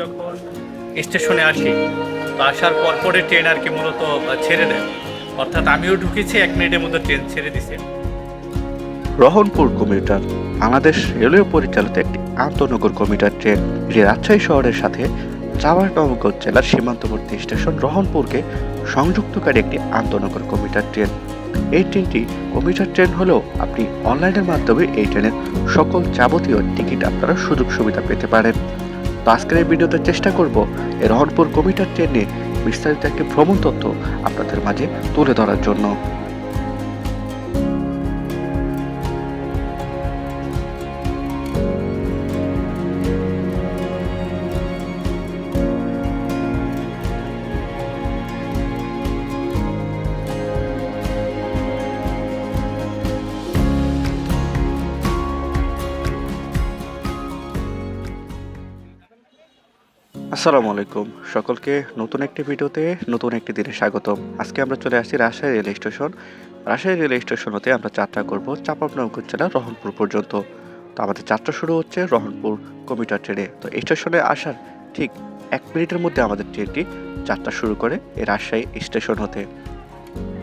যখন স্টেশনে আসি আসার পর পরে ট্রেন আর কি মূলত ছেড়ে দেয়। অর্থাৎ আমিও ঢুকেছি, এক মিনিটের মধ্যে ট্রেন ছেড়ে দিছে। রহনপুর কমিউটার, বাংলাদেশ রেলওয়ে পরিচালিত একটি আন্তনগর কমিউটার ট্রেন, যে রাজশাহী শহরের সাথে চাঁপাইনবাবগঞ্জ জেলার সীমান্তবর্তী স্টেশন রহনপুরকে সংযুক্তকারী একটি আন্তনগর কমিউটার ট্রেন। এই ট্রেনটি কমিউটার ট্রেন হলেও আপনি অনলাইনের মাধ্যমে এই ট্রেনের সকল যাবতীয় টিকিট আপনারা সুযোগ সুবিধা পেতে পারেন। তো আজকের এই ভিডিওতে চেষ্টা করব এই রহনপুর কমিউটার ট্রেনে বিস্তারিত একটি ভ্রমণ তথ্য আপনাদের মাঝে তুলে ধরার জন্য। আসসালামু আলাইকুম। সকলকে নতুন একটি ভিডিওতে নতুন একটি দিনে স্বাগতম। আজকে আমরা চলে আসছি Rajshahi rail station. Rajshahi rail station হতে আমরা যাত্রা করব চাঁপাবনগর জেলার রহনপুর পর্যন্ত। তো আমাদের যাত্রা শুরু হচ্ছে রহনপুর কমিউটার ট্রেনে। তো স্টেশনে আসার ঠিক এক মিনিটের মধ্যে আমাদের ট্রেনটি যাত্রা শুরু করে এই রাজশাহী স্টেশন হতে।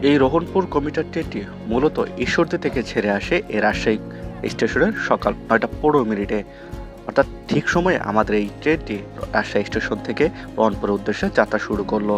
এই রোহনপুর কমিউটার ট্রেনটি মূলত ঈশ্বরদী থেকে ছেড়ে আসে এই রাজশাহী স্টেশনের সকাল নয়টা পনেরো মিনিটে। অর্থাৎ ঠিক সময়ে আমাদের এই ট্রেনটি রাজশাহী স্টেশন থেকে রহনপুরের উদ্দেশ্যে যাত্রা শুরু করল।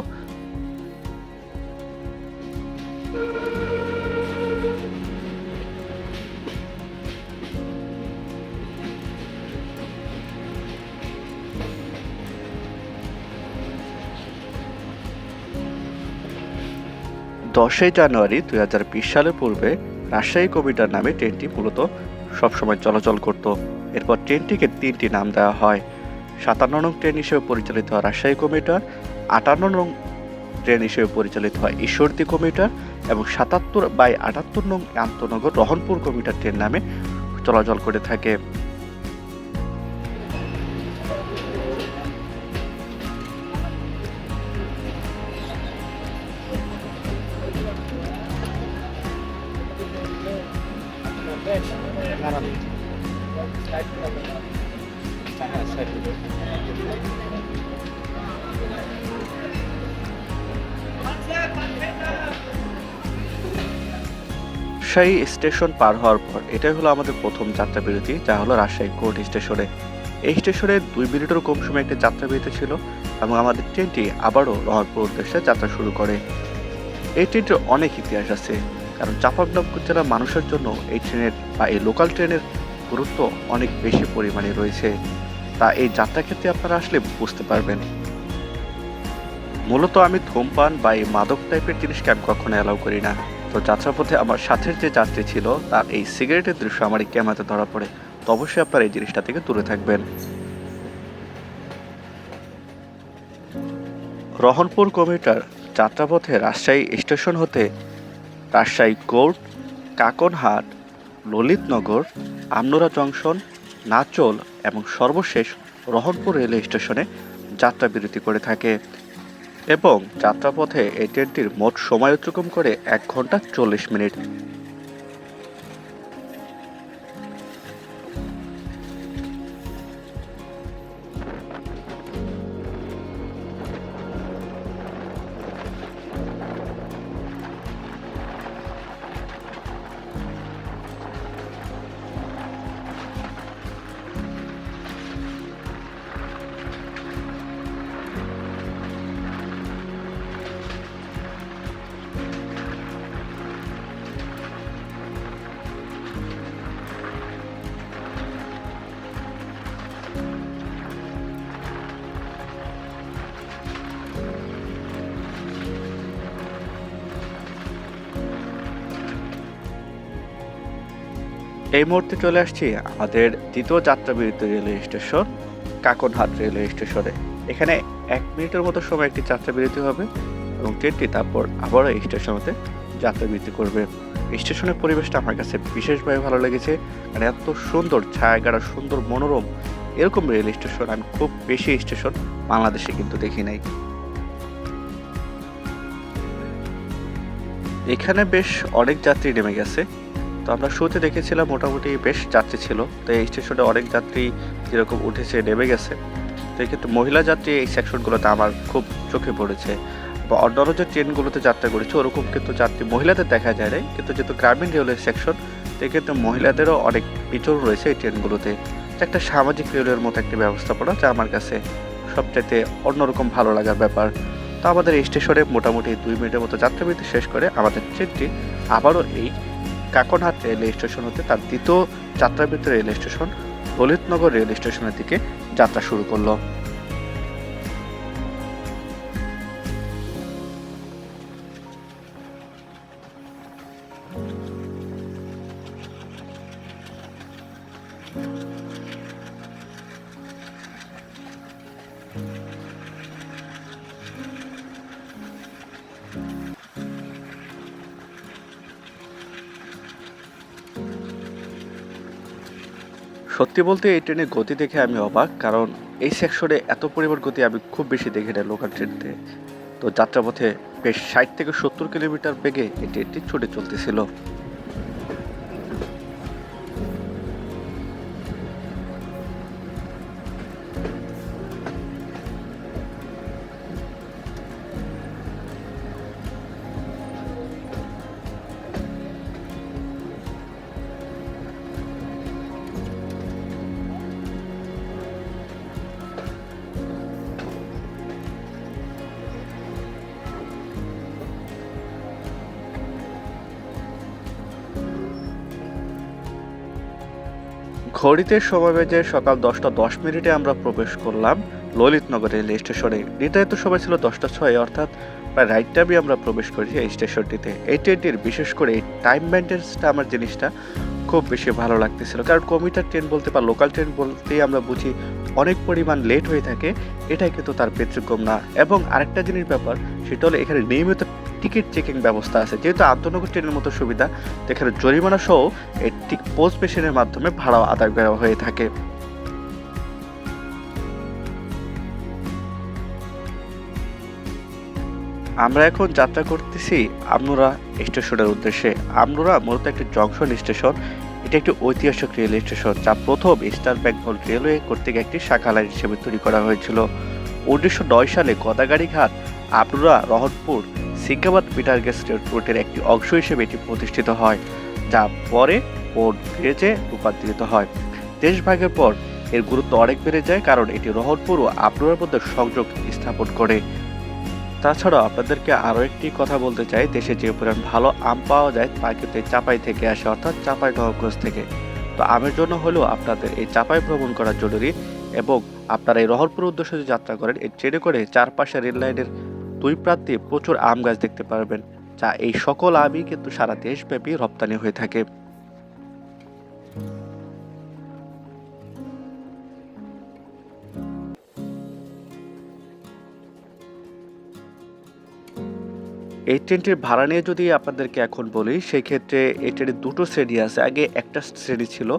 দশই জানুয়ারি দুই হাজার বিশ সালের পূর্বে রাজশাহী কমিটার নামে ট্রেনটি মূলত সবসময় চলাচল করত। এরপর ট্রেনটিকে তিনটি নাম দেওয়া হয়। সাতান্ন নং ট্রেন হিসেবে পরিচালিত হয় রাজশাহী কমিউটার, আটান্ন নং ট্রেন হিসেবে পরিচালিত হয় ঈশ্বরদী কমিউটার এবং সাতাত্তর বাই আটাত্তর নং আন্তনগর রহনপুর কমিউটার ট্রেন নামে চলাচল করে থাকে। রাজশাহী স্টেশন পার হওয়ার পর এটাই হলো আমাদের প্রথম যাত্রা বিরতি যা হলো রাজশাহী কোর্ট স্টেশনে। এই স্টেশনে দুই মিনিটেরও কম সময় একটি যাত্রা বিরতি ছিল এবং আমাদের ট্রেনটি আবারও রহনপুর উদ্দেশ্যে যাত্রা শুরু করে। এই ট্রেনটির অনেক ইতিহাস আছে, কারণ চাঁপাবনগর জেলার মানুষের জন্য এই ট্রেনের বা এই লোকাল ট্রেনের গুরুত্ব অনেক বেশি পরিমাণে রয়েছে। তা এই যাত্রা ক্ষেত্রে আপনারা আসলে বুঝতে পারবেন। মূলত আমি ধূমপান বা এই মাদক টাইপের জিনিসকে আমি কখনো অ্যালাউ করি না। তো যাত্রাপথে আমার সাথের যে যাত্রী ছিল, তার এই সিগারেটের দৃশ্য আমার এই ক্যামেরাতে ধরা পড়ে। তো অবশ্যই আপনারা এই জিনিসটা থেকে দূরে থাকবেন। রহনপুর কমিউটার যাত্রাপথে রাজশাহী স্টেশন হতে রাজশাহী কোর্ট, কাকনহাট, ললিতনগর, আমনুরা জংশন, নাচল এবং সর্বশেষ রহনপুর রেলওয়ে স্টেশনে যাত্রা বিরতি করে থাকে। এবং যাত্রাপথে এই ট্রেনটির মোট সময় অতিক্রম করে এক ঘণ্টা চল্লিশ মিনিট। এই মুহূর্তে চলে আসছি আমাদের দ্বিতীয় যাত্রা বিরতি রেলওয়ে স্টেশন, কাকনহাট রেলওয়ে স্টেশনে। এখানে এক মিনিটের মতো সময় একটি যাত্রা বিরতি হবে এবং ট্রেনটি তারপর আবারও এই স্টেশন হতে যাত্রা বিরতি করবে স্টেশনের পরিবেশটা আমার কাছে বিশেষভাবে ভালো লেগেছে মানে এত সুন্দর ছায়াগাড়া সুন্দর মনোরম এরকম রেল স্টেশন। আমি খুব বেশি স্টেশন বাংলাদেশে কিন্তু দেখি নাই। এখানে বেশ অনেক যাত্রী নেমে গেছে। তো আমরা শুরুতে দেখেছিলাম মোটামুটি বেশ যাত্রী ছিল। তো এই স্টেশনে অনেক যাত্রী যেরকম উঠেছে, নেমে গেছে। তো এক্ষেত্রে মহিলা যাত্রী এই সেকশনগুলোতে আমার খুব চোখে পড়েছে। বা অন্যান্য যে ট্রেনগুলোতে যাত্রা করেছে, ওরকম কিন্তু যাত্রী মহিলাদের দেখা যায় নাই। কিন্তু যেহেতু গ্রামীণ রেলওয়ে সেকশন সেক্ষেত্রে মহিলাদেরও অনেক পিছন রয়েছে এই ট্রেনগুলোতে একটা সামাজিক রেলওয়ের মতো একটি ব্যবস্থাপনা, যা আমার কাছে সবচাইতে অন্যরকম ভালো লাগার ব্যাপার। তো আমাদের এই স্টেশনে মোটামুটি দুই মিনিটের মতো যাত্রাবিরতি শেষ করে আমাদের ট্রেনটি আবারও এই কাকনহাট রেল স্টেশন হতে তার দ্বিতীয় যাত্রাবিরতি রেল স্টেশন ললিতনগর রেল স্টেশনের দিকে যাত্রা শুরু করল। সত্যি বলতে এই ট্রেনের গতি দেখে আমি অবাক, কারণ এই সেকশনে এত পরিমাণ গতি আমি খুব বেশি দেখি না লোকাল ট্রেনতে তো যাত্রাপথে বেশ ষাট থেকে সত্তর কিলোমিটার বেগে এই ট্রেনটি ছুটে চলতেছিল। ঘড়িতে সময় বেজে সকাল দশটা দশ মিনিটে আমরা প্রবেশ করলাম ললিতনগর রেল স্টেশনে। নির্ধারিত সময় ছিল দশটা ছয়, অর্থাৎ প্রায় রাইট টাইমে আমরা প্রবেশ করেছি এই স্টেশনটিতে। এই ট্রেনটির বিশেষ করে এই টাইম মেনটেন্সটা আমার জিনিসটা খুব বেশি ভালো লাগতেছিল। কারণ কমিউটার ট্রেন বলতে বা লোকাল ট্রেন বলতেই আমরা বুঝি অনেক পরিমাণ লেট হয়ে থাকে, এটাই কিন্তু তার ব্যতিক্রম না। এবং আরেকটা জিনিস ব্যাপার, সেটা হলো এখানে নিয়মিত টিকিট চেকিং ব্যবস্থা আছে। যেহেতু আন্তনগর ট্রেনের মতো সুবিধা এখানে জরিমানা সহ ঠিক পোস্ট মেশিনের মাধ্যমে ভাড়া আদায় করা হয়ে থাকে। আমরা এখন যাত্রা করতেছি আমনুরা স্টেশনের উদ্দেশ্যে। আমনুরা মূলত একটি জংশন স্টেশন। এটি একটি ঐতিহাসিক রেল স্টেশন, যা প্রথম ইস্টার্ন বেঙ্গল রেলওয়ে কর্তৃক একটি শাখা লাইন হিসেবে তৈরি করা হয়েছিল। উনিশশো নয় সালে গদাগাড়ি ঘাট আমনুরা রহনপুর সিঙ্গাবাদ পিটার গেস রুটের একটি অংশ হিসেবে এটি প্রতিষ্ঠিত হয়, যা পরে পোর্ট ব্রিজে রূপান্তরিত হয়। দেশভাগের পর এর গুরুত্ব অনেক বেড়ে যায় কারণ এটি রহনপুর ও আপনার মধ্যে সংযোগ স্থাপন করে। তাছাড়াও আপনাদেরকে আরও একটি কথা বলতে চাই, দেশে যে পরিমাণ ভালো আম পাওয়া যায় তা কিন্তু চাপাই থেকে আসে, অর্থাৎ চাপাই নবগঞ্জ থেকে। তো আমের জন্য হলেও আপনাদের এই চাপাই ভ্রমণ করা জরুরি এবং আপনারা এই রহনপুর উদ্দেশ্যে যাত্রা করেন এই ট্রেনে করে চারপাশে রেল লাইনের দুই প্রান্তে প্রচুর আম গাছ দেখতে পারবেন, যা এই সকল আমই কিন্তু সারা দেশব্যাপী রপ্তানি হয়ে থাকে। এই ট্রেনটির ভাড়া নিয়ে যদি আপনাদেরকে এখন বলি সেই ক্ষেত্রে এই ট্রেনের দুটো শ্রেণি আছে। আগে একটা শ্রেণি ছিল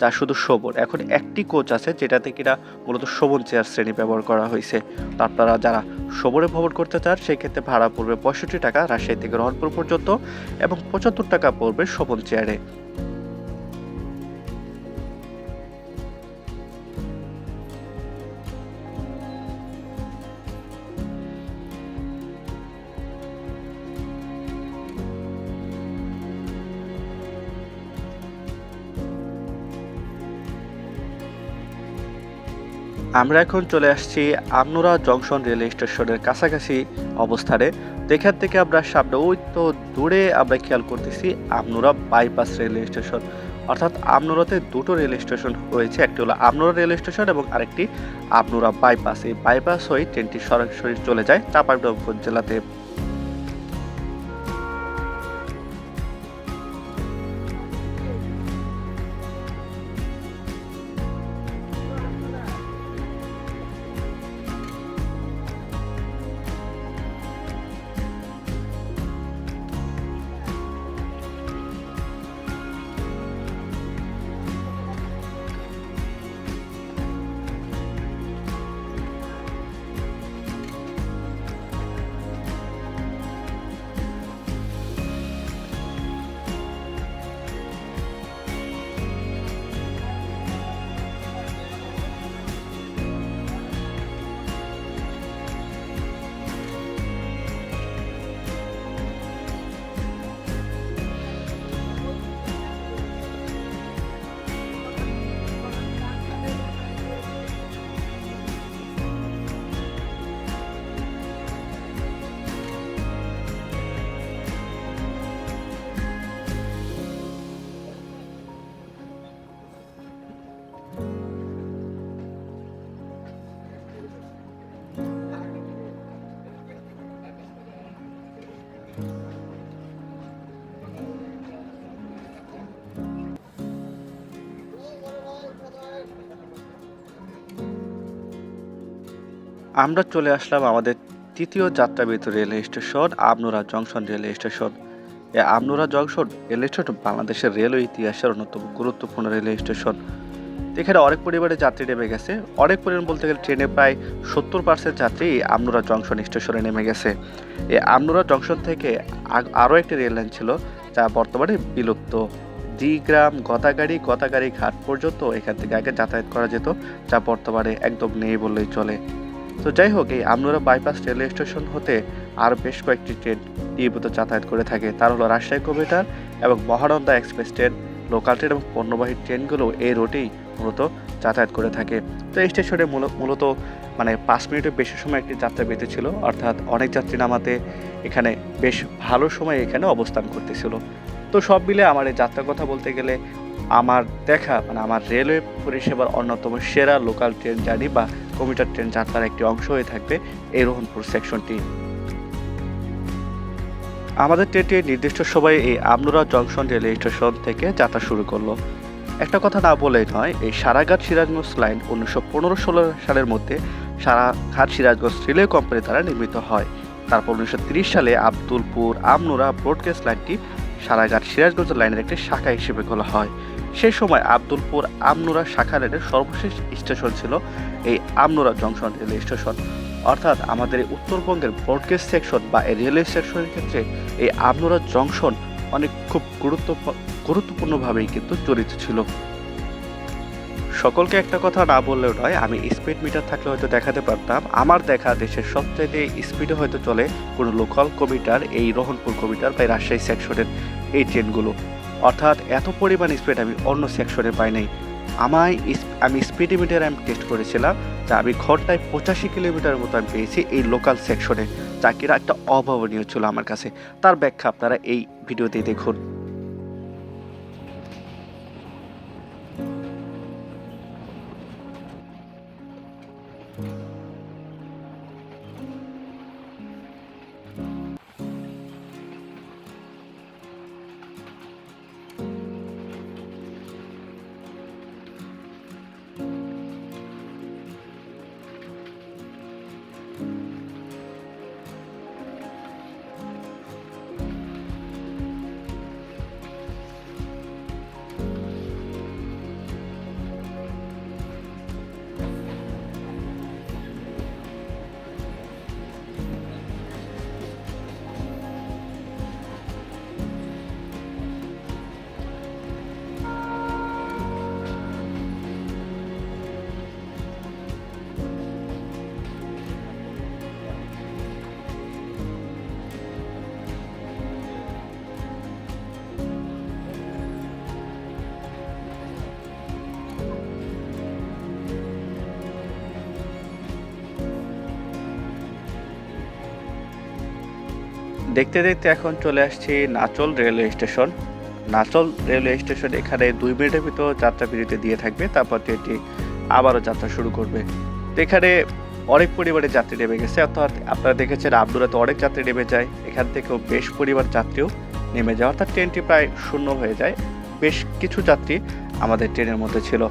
যা শুধু শোভন। এখন একটি কোচ আছে, যেটাতে কিনা মূলত শোভন চেয়ার শ্রেণি ব্যবহার করা হয়েছে। আপনারা যারা শোভনে ভ্রমণ করতে চান সেই ক্ষেত্রে ভাড়া পড়বে পঁয়ষট্টি টাকা, রাজশাহী থেকে রহনপুর পর্যন্ত, এবং পঁচাত্তর টাকা পড়বে শোভন চেয়ারে। আমরা এখন চলে আসছি আমনুরা জংশন রেল স্টেশনের কাছাকাছি অবস্থানে। দেখার থেকে আমরা সামনে ওই তো দূরে আমরা খেয়াল করতেছি আমনুরা বাইপাস রেল স্টেশন। অর্থাৎ আমনুরাতে দুটো রেল স্টেশন রয়েছে। একটি হলো আমনুরা রেল স্টেশন এবং আরেকটি আমনুরা বাইপাস। এই বাইপাস হয়ে ট্রেনটি সরাসরি চলে যায় চাঁপাইনবাবগঞ্জ জেলাতে। আমরা চলে আসলাম আমাদের তৃতীয় যাত্রাবিরতি rail station Amnura junction rail station. এই আমনুরা জংশন রেল স্টেশন বাংলাদেশের রেলওয়ে ইতিহাসের অন্যতম গুরুত্বপূর্ণ রেল স্টেশন। এখানে অনেক পরিবারে যাত্রী নেমে গেছে। অনেক পরিমাণ বলতে গেলে ট্রেনে প্রায় সত্তর পার্সেন্ট যাত্রী আমনুরা জংশন স্টেশনে নেমে গেছে। এই আমনুরা জংশন থেকে আরও একটি রেল লাইন ছিল, যা বর্তমানে বিলুপ্ত। দিগ্রাম, গদাগাড়ি গদাগাড়ি ঘাট পর্যন্ত এখান থেকে আগে যাতায়াত করা যেত, যা বর্তমানে একদম নেই বললেই চলে। তো যাই হোক এই আমনুরা বাইপাস রেলওয়ে স্টেশন হতে আরও বেশ কয়েকটি ট্রেন নিয়মিত যাতায়াত করে থাকে। তার হলো রাজশাহী কমিটার এবং Mahananda express train. Local train এবং পণ্যবাহী ট্রেনগুলো এই রুটেই মূলত যাতায়াত করে থাকে। তো এই স্টেশনে মূল- মূলত মানে পাঁচ মিনিটের বেশি সময় একটি যাত্রা বেঁধে ছিল অর্থাৎ অনেক যাত্রী নামাতে এখানে বেশ ভালো সময় এখানে অবস্থান করতেছিল। তো সব মিলে আমার এই যাত্রার কথা বলতে গেলে আমার দেখা মানে আমার রেলওয়ে পরিষেবার অন্যতম সেরা লোকাল ট্রেন জার্নি বা কমিউটার ট্রেন যাত্রার একটি অংশ হয়ে থাকবে এই রোহনপুর সেকশনটি। আমাদের ট্রেনটি নির্দিষ্ট সময়ে এই আমনুরা জংশন রেল স্টেশন থেকে যাত্রা শুরু করল। একটা কথা না বলেই নয়, এই সারাঘাট সিরাজগঞ্জ লাইন উনিশশো পনেরো ষোলো সালের মধ্যে সারাঘাট সিরাজগঞ্জ রেলওয়ে কোম্পানি দ্বারা নির্মিত হয়। তারপর উনিশশো তিরিশ সালে আব্দুলপুর আমনুরা ব্রডগেজ লাইনটি সারাঘাট সিরাজগঞ্জ লাইনের একটি শাখা হিসেবে খোলা হয়। সেই সময় আব্দুলপুর আমনুরা শাখা লাইনের সর্বশেষ স্টেশন ছিল এই আমনুরা জংশন রেল স্টেশন। অর্থাৎ আমাদের এই উত্তরবঙ্গের ব্রডগেজ সেকশন বা এই রেলওয়ে সেকশনের ক্ষেত্রে এই আমনুরা জংশন অনেক খুব গুরুত্ব গুরুত্বপূর্ণভাবেই কিন্তু জড়িত ছিল। সকলকে একটা কথা না বললেও নয়, আমি স্পিড মিটার থাকলে হয়তো দেখাতে পারতাম। আমার দেখা দেশের সবচাইতে স্পিডে হয়তো চলে কোনো লোকাল কমিটার এই রোহনপুর কমিটার বা রাজশাহী সেকশনের এই ট্রেনগুলো অর্থাৎ এত পরিমাণ স্পিড আমি অন্য সেকশনে পাই নাই। আমায় আমি স্পিড মিটার আমি টেস্ট করেছিলাম যা আমি ঘন্টায় পঁচাশি কিলোমিটার মতো আমি পেয়েছি এই লোকাল সেকশনে কিনা একটা অভাবনীয় ছিল আমার কাছে। তার ব্যাখ্যা আপনারা এই ভিডিওতে দেখুন। দেখতে দেখতে এখন চলে আসছি Nachol railway station. Nachol railway station এখানে দুই মিনিটের ভিতর যাত্রা বিরতি দিয়ে থাকবে, তারপর ট্রেনটি আবারও যাত্রা শুরু করবে। এখানে অনেক পরিমাণে যাত্রী নেমে গেছে, অর্থাৎ আপনারা দেখেছেন আবদুরাতে অনেক যাত্রী নেমে যায়। এখান থেকেও বেশ পরিবার যাত্রীও নেমে যায়, অর্থাৎ ট্রেনটি প্রায় শূন্য হয়ে যায়। বেশ কিছু যাত্রী আমাদের ট্রেনের মধ্যে ছিল।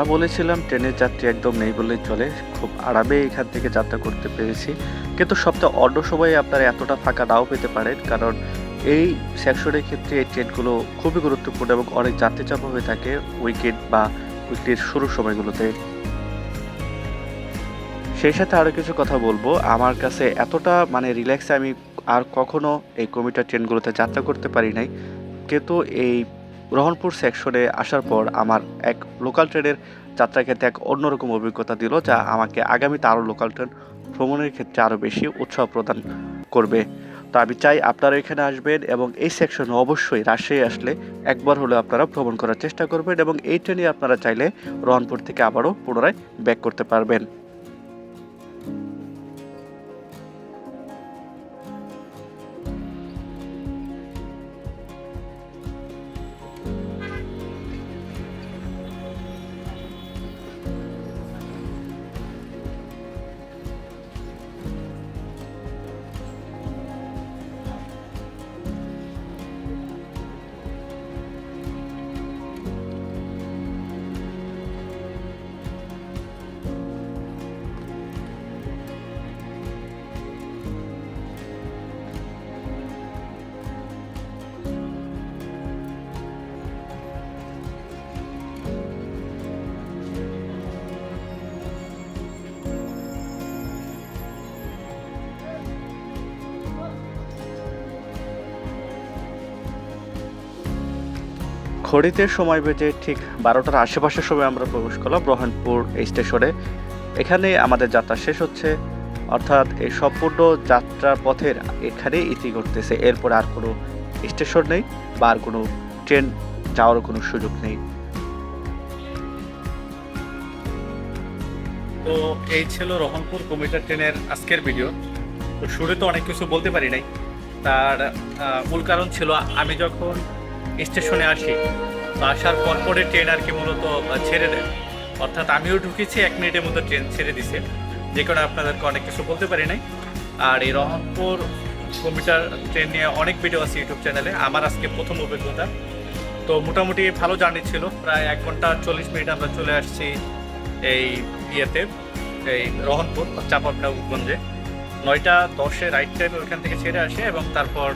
যা বলেছিলাম, ট্রেনের যাত্রী একদম নেই বললেই চলে। খুব আরামে এখান থেকে যাত্রা করতে পেরেছি। কিন্তু সপ্তাহে অন্য সময়ে আপনারা এতটা ফাঁকা নাও পেতে পারেন, কারণ এই সেকশনের ক্ষেত্রে এই ট্রেনগুলো খুবই গুরুত্বপূর্ণ এবং অনেক যাত্রী চাপা হয়ে থাকে উইকেন্ড বা উইকলির শুরুর সময়গুলোতে। সেই সাথে আরও কিছু কথা বলব। আমার কাছে এতটা মানে রিল্যাক্সে আমি আর কখনো এই কমিটার ট্রেনগুলোতে যাত্রা করতে পারি নাই। কিন্তু এই রহনপুর সেকশনে আসার পর আমার এক লোকাল ট্রেনের যাত্রার ক্ষেত্রে এক অন্যরকম অভিজ্ঞতা দিল, যা আমাকে আগামীতে আরও লোকাল ট্রেন ভ্রমণের ক্ষেত্রে আরও বেশি উৎসাহ প্রদান করবে। তো আমি চাই আপনারা এখানে আসবেন এবং এই সেকশনে অবশ্যই রাজশাহী আসলে একবার হলেও আপনারা ভ্রমণ করার চেষ্টা করবেন এবং এই ট্রেনে আপনারা চাইলে রহনপুর থেকে আবারও পুনরায় ব্যাক করতে পারবেন। ঘড়িতে সময় বেজে ঠিক বারোটার আশেপাশের সময় আমরা প্রবেশ করলাম রহনপুর এই স্টেশনে। এখানে আমাদের যাত্রা শেষ হচ্ছে। অর্থাৎ এই সম্পূর্ণ যাত্রার পথের এখানে ইতি করতেছে এরপর আর কোনো স্টেশন নেই বা আর কোনো ট্রেন যাওয়ার কোনো সুযোগ নেই। তো এই ছিল রহনপুর কমিটার ট্রেনের আজকের ভিডিও। তো শুরু তো অনেক কিছু বলতে পারি নাই। তার মূল কারণ ছিল আমি যখন স্টেশনে আসি। তো আসার পর পরে ট্রেন আর কি মূলত ছেড়ে দেয়। অর্থাৎ আমিও ঢুকেছি, এক মিনিটের মধ্যে ট্রেন ছেড়ে দিছে। যে কারণে আপনাদেরকে অনেক কিছু বলতে পারি নাই। আর এই রহনপুর কমিটার ট্রেন নিয়ে অনেক ভিডিও আছে ইউটিউব চ্যানেলে। আমার আজকে প্রথম অভিজ্ঞতা। তো মোটামুটি ভালো জার্নি ছিল। প্রায় এক ঘণ্টা চল্লিশ মিনিট আমরা চলে আসছি এই ইয়েতে, এই রহনপুর চাপাবনগঞ্জে নয়টা দশে রাইট টাইমে ওইখান থেকে ছেড়ে আসে এবং তারপর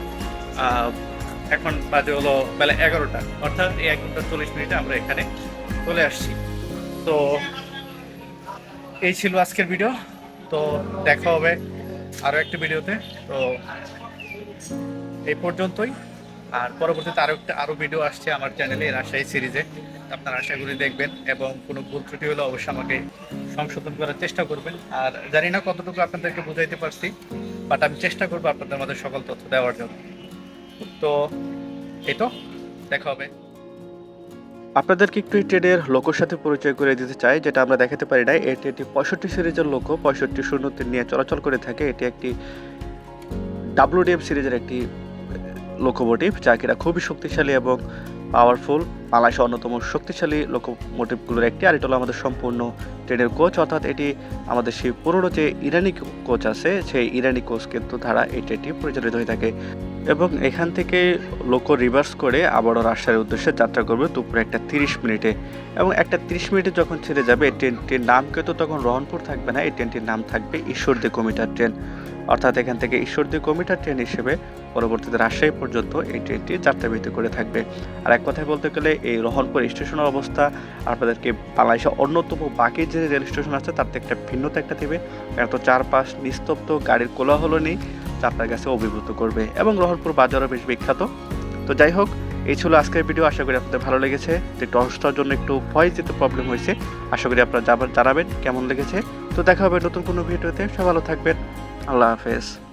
এখন বাজে হলো বেলা এগারোটা। অর্থাৎ এই এক ঘণ্টা চল্লিশ মিনিটে আমরা এখানে চলে আসছি। তো এই ছিল আজকের ভিডিও তো দেখা হবে আরও একটা ভিডিওতে তো এই পর্যন্তই। আর পরবর্তীতে আরও একটা আরও ভিডিও আসছে আমার চ্যানেলে রাজশাহী সিরিজে আপনারা আশা করি দেখবেন এবং কোনো ভুল ত্রুটি হলে অবশ্যই আমাকে সংশোধন করার চেষ্টা করবেন। আর জানি না কতটুকু আপনাদেরকে বুঝাইতে পারছি বাট আমি চেষ্টা করব আপনাদের মধ্যে সকল তথ্য দেওয়ার জন্য। তো এই তো দেখা হবে। আপনাদেরকে একটু এই ট্রেনের লোকোর সাথে পরিচয় করে দিতে চাই, যেটা আমরা দেখাতে পারি না। এটি একটি পঁয়ষট্টি সিরিজের লোকো, পঁয়ষট্টি শূন্য তিন নিয়ে চলাচল করে থাকে। এটি একটি ডাব্লিউডিএফ সিরিজের একটি লোকোমোটিভ, যা কিনা খুবই শক্তিশালী এবং পাওয়ারফুল বাংলাদেশের অন্যতম শক্তিশালী লোকোমোটিভগুলোর একটি, আর এটা হলো আমাদের সম্পূর্ণ ট্রেনের কোচ অর্থাৎ এটি আমাদের সেই পুরনো যে ইরানি কোচ আছে, সেই ইরানি কোচ কিন্তু ধারা এই ট্রেনটি পরিচালিত হয়ে থাকে। এবং এখান থেকে লোকো রিভার্স করে আবারও রাজশাহীর উদ্দেশ্যে যাত্রা করবে দুপুরে একটা তিরিশ মিনিটে। এবং একটা তিরিশ মিনিটে যখন ছেড়ে যাবে, এই ট্রেনটির নাম কিন্তু তখন রহনপুর থাকবে না, এই ট্রেনটির নাম থাকবে ঈশ্বরদী কমিটার ট্রেন। অর্থাৎ এখান থেকে ঈশ্বরদী কমিটার ট্রেন হিসেবে পরবর্তীতে রাজশাহী পর্যন্ত এই ট্রেনটি যাত্রাবিরতি করে থাকবে। আর এক কথায় বলতে গেলে, এই রহনপুর স্টেশনের অবস্থা আপনাদেরকে বাংলাদেশের অন্যতম বাকি যে রেল স্টেশন আছে, তার থেকে একটা ভিন্নতা একটা দেবে। এত চারপাশ নিস্তব্ধ, গাড়ির কোলাহল নেই। আপনার কাছে অভিভূত করবে এবং রহনপুর বাজারও বেশ বিখ্যাত। তো যাই হোক, এই ছিল আজকের ভিডিও আশা করি আপনাদের ভালো লেগেছে। যে অসুস্থার জন্য একটু ভয়েস দিতে প্রবলেম হয়েছে, আশা করি আপনারা জানাবেন কেমন লেগেছে। তো দেখা হবে নতুন কোনো ভিডিওতে। সব ভালো থাকবেন। আল্লাহ হাফেজ।